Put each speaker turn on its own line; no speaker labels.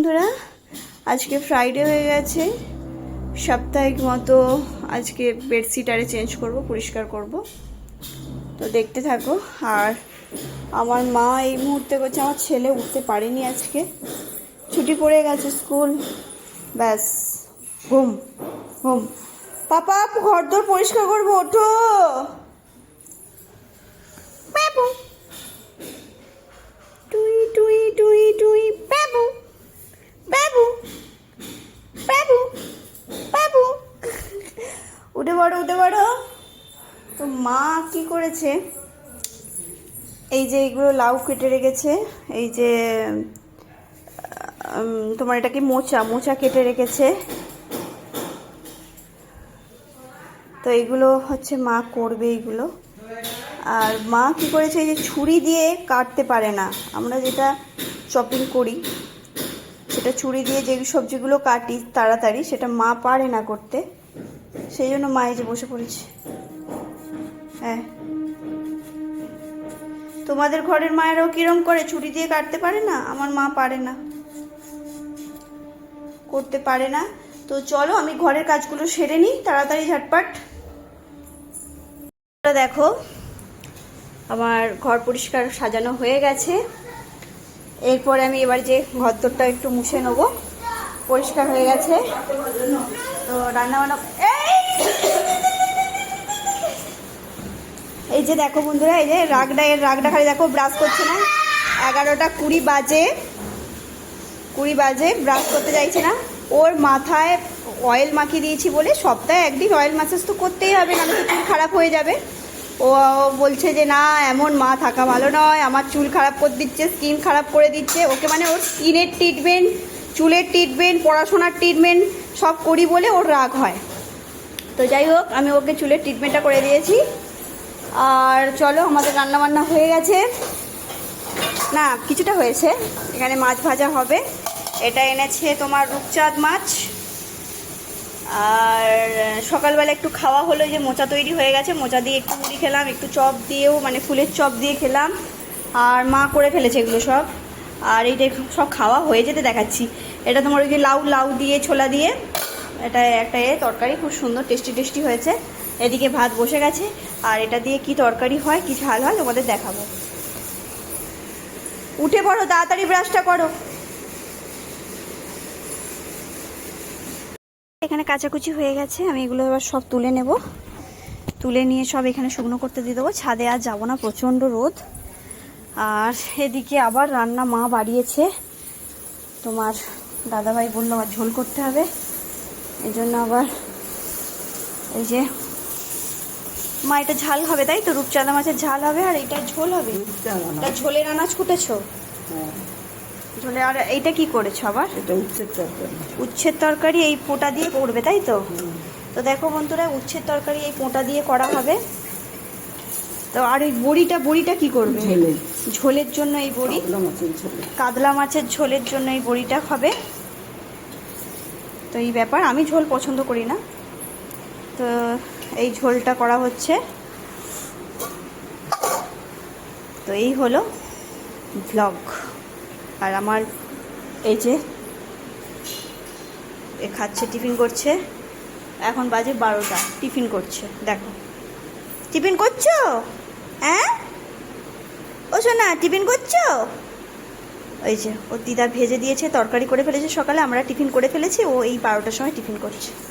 বন্ধুরা, আজকে ফ্রাইডে হয়ে গেছে। সাপ্তাহিক মতো আজকে বেডশিট আরে চেঞ্জ করব, পরিষ্কার করব। তো দেখতে থাকো, আর আমার মা এই মুহূর্তে করছে আমার ছেলে উঠতে পারেনি আজকে। ছুটি পড়ে গেছে স্কুল। ব্যাস, ঘুম ঘুম। পাপা ঘর দোর পরিষ্কার করব, ওঠো। পড়ো উঠে পড়ো তো মা কি করেছে? এই যে এইগুলো লাউ কেটে রেখেছে, এই যে তোমার এটা কি মোচা? মোচা কেটে রেখেছে। তো এইগুলো হচ্ছে মা করবে এইগুলো আর মা কি করেছে? এই যে ছুরি দিয়ে কাটতে পারে না। আমরা যেটা চপিং করি, সেটা ছুরি দিয়ে যে সবজিগুলো কাটি তাড়াতাড়ি, সেটা মা পারে না করতে। সেই জন্য মা যে বসে পড়েছে। হ্যাঁ। তোমাদের ঘরের মায়েরাও কিরম করে ছুরি দিয়ে কাটতে পারে না? আমার মা পারে না। করতে পারে না। তো চলো, আমি ঘরের কাজগুলো সেরে নিই, তাড়াতাড়ি ঝটপট। দেখো, আমার ঘর পরিষ্কার সাজানো হয়ে গেছে। এরপরে আমি এবার যে ঘরদোরটা একটু মুছে নেব। পরিষ্কার হয়ে গেছে। তো রান্না বান্না এই! যে দেখো বন্ধুরা, এই যে রাগটা এর রাগটা খালি দেখো ব্রাশ করছে না। এগারোটা কুড়ি বাজে। কুড়ি বাজে ব্রাশ করতে চাইছে না। ওর মাথায় অয়েল মাখিয়ে দিয়েছি বলে সপ্তাহে একদিন অয়েল ম্যাসাজ তো করতেই হবে না তো চুল খারাপ হয়ে যাবে। ও বলছে যে, না, এমন মা থাকা ভালো নয়। আমার চুল খারাপ করে দিচ্ছে স্কিন খারাপ করে দিচ্ছে। ওকে মানে ওর স্কিনের ট্রিটমেন্ট চুলের ট্রিটমেন্ট পড়াশোনার ট্রিটমেন্ট সব করি বলে ওর রাগ হয়। তো যাই হোক, আমি ওকে চুলের ট্রিটমেন্টটা করে দিয়েছি। আর চলো, আমাদের রান্না বান্না হয়ে গেছে। না, কিছুটা হয়েছে। এখানে মাছ ভাজা হবে। এটা এনেছে তোমার রূপচাঁদ মাছ। আর সকালবেলা একটু খাওয়া হলো যে মোচা তৈরি হয়ে গেছে। মোচা দিয়ে একটু মুড়ি খেলাম, একটু চপ দিয়েও মানে ফুলের চপ দিয়ে খেলাম। আর মা করে ফেলেছে এগুলো সব। আর এইটা সব খাওয়া হয়ে যেতে দেখাচ্ছি। এটা তোমার ওই যে লাউ লাউ দিয়ে, ছোলা দিয়ে। এটা একটা এ তরকারি, খুব সুন্দর, টেস্টি টেস্টি হয়েছে। এদিকে ভাত বসে গেছে। আর এটা দিয়ে কি তরকারি হয়, কি ঝাল হয়, তোমাদের দেখাবো। উঠে পড়ো, তাড়াতাড়ি ব্রাশটা করো। এখানে কাচাকুচি হয়ে গেছে। আমি এগুলো এবার সব তুলে নেব। তুলে নিয়ে সব এখানে শুকনো করতে দিয়ে দেবো। ছাদে আর যাব না, প্রচণ্ড রোদ। আর এদিকে আবার রান্না মা বাড়িয়েছে। তোমার দাদাভাই বলল আবার ঝোল করতে হবে। এই জন্য আবার এই যে মা এটা ঝাল হবে তাই তো? রূপচাঁদা মাছের ঝাল হবে আর এটা ঝোল হবে? এটা ঝোলের আনাজ কুটেছো? ঝোলে আর এইটা কি করেছ আবার?
এটা উচ্ছের তরকারি।
উচ্ছের তরকারি এই পোটা দিয়ে করবে তাই তো? তো দেখো বন্ধুরা উচ্ছের তরকারি এই পোটা দিয়ে করা হবে। তো আর এই বড়িটা বড়িটা কি করবে?
ঝোলে
ঝোলের জন্য এই বড়ি।
কাতলা মাছের
কাতলা মাছের ঝোলের জন্য এই বড়িটা হবে। তো এই ব্যাপার আমি ঝোল পছন্দ করি না। তো এই ঝোলটা করা হচ্ছে। তো এই হলো ব্লগ আর আমার এই যে এ খাচ্ছে টিফিন করছে। এখন বাজে বারোটা টিফিন করছে দেখো। টিফিন করছ? হ্যাঁ? শোনা টিফিন করছ? ওই যে ও দিদা ভেজে দিয়েছে, তরকারি করে ফেলেছে সকালে, আমরা টিফিন করে ফেলেছি, ও এই বারোটার সময় টিফিন করছে।